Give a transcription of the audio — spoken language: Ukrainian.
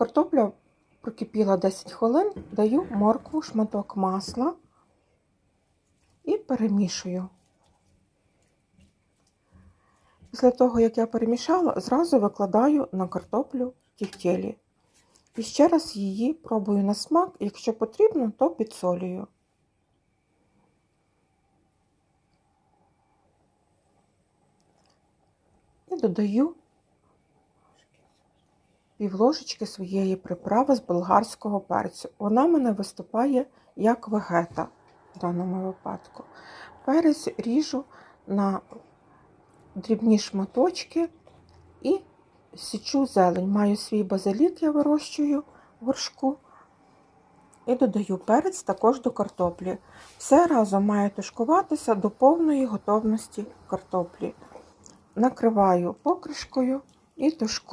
Картопля прокипіла 10 хвилин, даю моркву, шматок масла і перемішую. Після того, як я перемішала, зразу викладаю на картоплю тівтєлі. І ще раз її пробую на смак, якщо потрібно, то підсолюю. І додаю півложечки своєї приправи з болгарського перцю. Вона мене виступає як вегета в даному випадку. Перець ріжу на дрібні шматочки і січу зелень. Маю свій базилік, я вирощую в горшку. І додаю перець також до картоплі. Все разом має тушкуватися до повної готовності картоплі. Накриваю покришкою і тушкую.